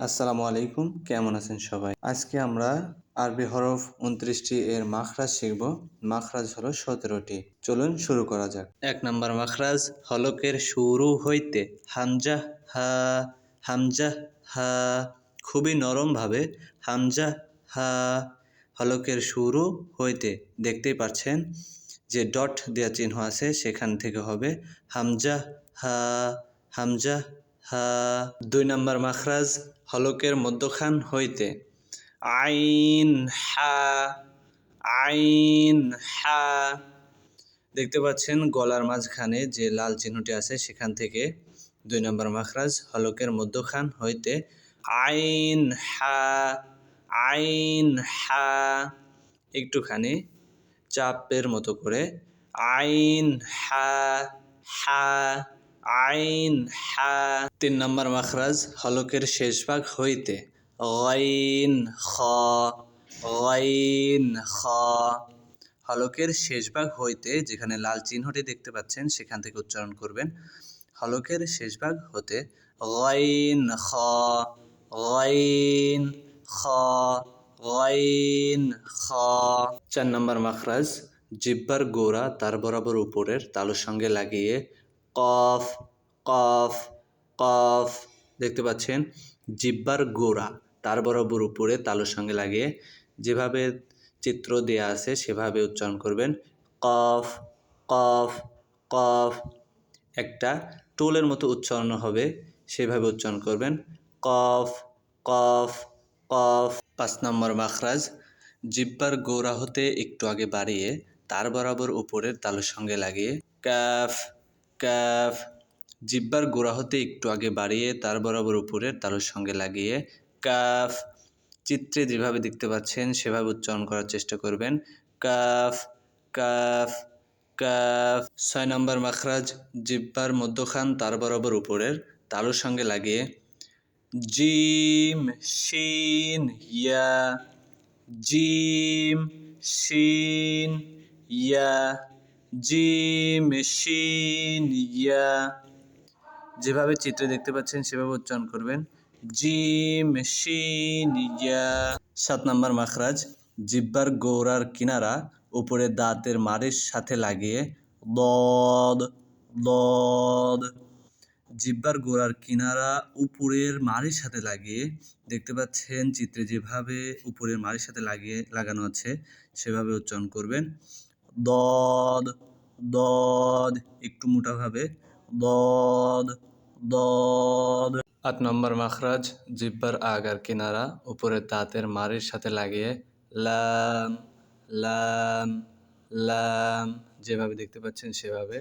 আসসালামু আলাইকুম, কেমন আছেন সবাই? আজকে আমরা আরবি হরফ উনত্রিশটি এর মাখরাজ শিখব। মাখরাজ হলো সতেরোটি। চলুন শুরু করা যাক। এক নম্বর মাখরাজ, হলকের শুরু হইতে হামজা, হা হামজা, হা, খুবই নরমভাবে হামজা, হা, হলকের শুরু হইতে দেখতেই পাচ্ছেন যে ডট দেওয়া চিহ্ন আছে, সেখান থেকে হবে হামজা, হা, হামজা দুই নম্বর মাখরাজ, হলকের মধ্যখান হইতে। আইন হা আইন হা। দেখতে পাচ্ছেন গলার মাঝখানে যে লাল চিহ্নটি আছে সেখান থেকে দুই নম্বর মাখরাজ, হলকের মধ্যখান হইতে আইন হা আইন হা। একটুখানি চাপের মতো করে আইন হা হা। আইন হা তিন নম্বর মাখরাজ, হলকের শেষ ভাগ হইতে। গাইন খ খ। হলকের শেষ ভাগ হইতে যেখানে লাল চিহ্নটি দেখতে পাচ্ছেন, সেখান থেকে উচ্চারণ করবেন। হলকের শেষ ভাগ হতে গাইন খ গাইন খ গাইন খ। চার নম্বর মাখরাজ, জিব্বার গোড়া তার বরাবর উপরের তালুর সঙ্গে লাগিয়ে কফ কফ কফ। দেখতে পাচ্ছেন? জিব্বার গোড়া। তার বরাবর উপরে তালুর সঙ্গে লাগিয়ে যেভাবে চিত্র দেয়া আছে, সেভাবে উচ্চারণ করবেন। কফ কফ কফ। একটা টোলের মতো উচ্চারণ হবে, সেভাবে উচ্চারণ করবেন। কফ কফ কফ। পাঁচ নম্বর মাখরাজ, জিব্বার গোড়া হতে একটু আগে বাড়িয়ে তার বরাবর উপরের তালুর সঙ্গে লাগিয়ে ক্যাফ। ক্যাফ জিব্বার গোড়া হতে একটু আগে বাড়িয়ে তার বরাবর উপরের তালুর সঙ্গে লাগিয়ে কাফ, চিত্রে যেভাবে দেখতে পাচ্ছেন সেভাবে উচ্চারণ করার চেষ্টা করবেন। কাফ কাফ কাফ, ছয় নম্বর মাখরাজ, জিব্বার মধ্যখান তার বরাবর উপরের তালুর সঙ্গে লাগিয়ে জিম, শিন, ইয়া, জিম, শিন, ইয়া জিম শিন ইয়া যেভাবে চিত্রে দেখতে পাচ্ছেন, সেভাবে উচ্চারণ করবেন। জিম শিন ইয়া সাত নম্বর মাখরাজ, জিব্বার গৌরার কিনারা উপরে দাঁতের মারের সাথে লাগিয়ে দদ দদ। জিব্বার গোড়ার কিনারা উপরের মাড়ির সাথে লাগিয়ে, দেখতে পাচ্ছেন চিত্রে যেভাবে উপরের মাড়ির সাথে লাগিয়ে লাগানো আছে, সেভাবে উচ্চারণ করবেন। দদ দদ, একটু মোটাভাবে দদ দদ। আট নম্বর মাখরাজ, জিব্বার আগার কিনারা উপরের দাঁতের মাড়ির সাথে লাগিয়ে লাম লাম লাম, যেভাবে দেখতে পাচ্ছেন সেভাবে।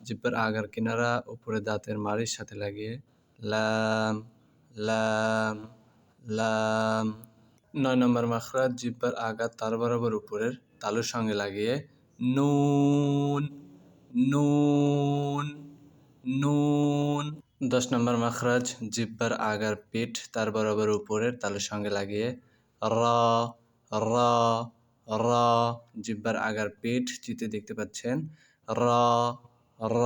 জিব্বার আগার কিনারা, উপরে দাঁতের মাড়ির সাথে লাগিয়ে লাম লাম লাম। নয় নম্বর মাখরাজ, জিব্বার আগার তার বরাবর উপরের তালুর সঙ্গে লাগিয়ে নুন নুন নুন দশ নম্বর মাখরাজ, জিব্বার আগার পিঠ, তার বরাবর উপরের তালুর সঙ্গে লাগিয়ে র র র, জিব্বার আগার পিঠ, চিত্রে দেখতে পাচ্ছেন, র র।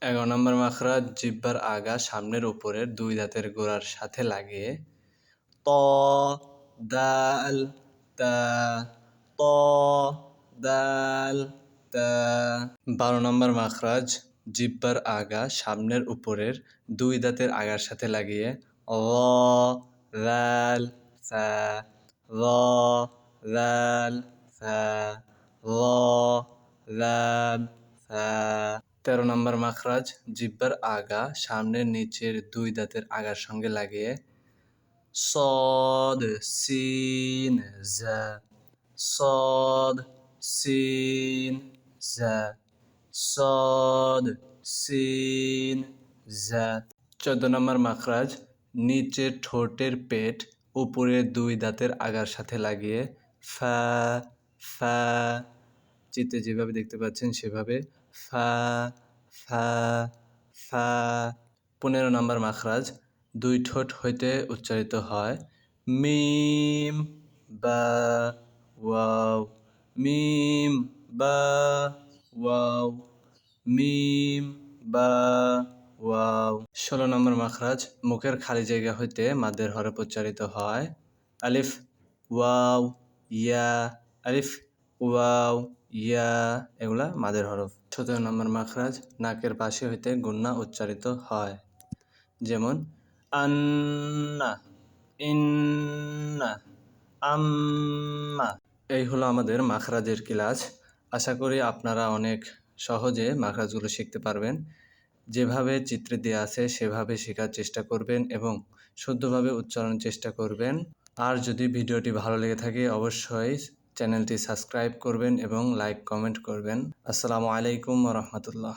এগারো নম্বর মাখরাজ, জিব্বার আগা সামনের উপরের দুই দাঁতের গোড়ার সাথে লাগিয়ে ত, দাল, তা, ত দাল বারো নম্বর মাখরাজ, জিব্বার আগা সামনের উপরের দুই দাঁতের আগার সাথে লাগিয়ে র দাল সা র দাল সা র দাল সা। তেরো নম্বর মাখরাজ, জিব্বার আগা সামনের নিচের দুই দাঁতের আগার সঙ্গে লাগিয়ে সদ, সিন সদ সিন জা সদ সিন জা চোদ্দ নম্বর মাখরাজ নিচের ঠোঁটের পেট উপরের দুই দাঁতের আগার সাথে লাগিয়ে ফা ফা। চিত্রে যেভাবে দেখতে পাচ্ছেন সেভাবে ফা ফা ফা। পনেরো নম্বর মাখরাজ, দুই ঠোঁট হইতে উচ্চারিত হয় মিম, বা, ওয়াও। মিম বা ওয়াও মিম বা ওয়াও ষোলো নম্বর মাখরাজ, মুখের খালি জায়গা হইতে মাদের হরফ উচ্চারিত হয় আলিফ ওয়াও ইয়া আলিফ ওয়াও ইয়া এগুলা মাদের হরফ। সতেরো নম্বর মাখরাজ, নাকের পাশে হইতে গুন্না উচ্চারিত হয়। যেমন, আন্না, ইন্না, আম্মা। এই হলো আমাদের মাখরাজের ক্লাস। আশা করি আপনারা অনেক সহজে মাখরাজগুলো শিখতে পারবেন। যেভাবে চিত্রে দেওয়া আছে, সেভাবে শেখার চেষ্টা করবেন এবং শুদ্ধভাবে উচ্চারণের চেষ্টা করবেন। আর যদি ভিডিওটি ভালো লেগে থাকে, অবশ্যই চ্যানেলটি সাবস্ক্রাইব করবেন এবং লাইক, কমেন্ট করবেন। আসসালামু আলাইকুম রহমতুল্লাহ।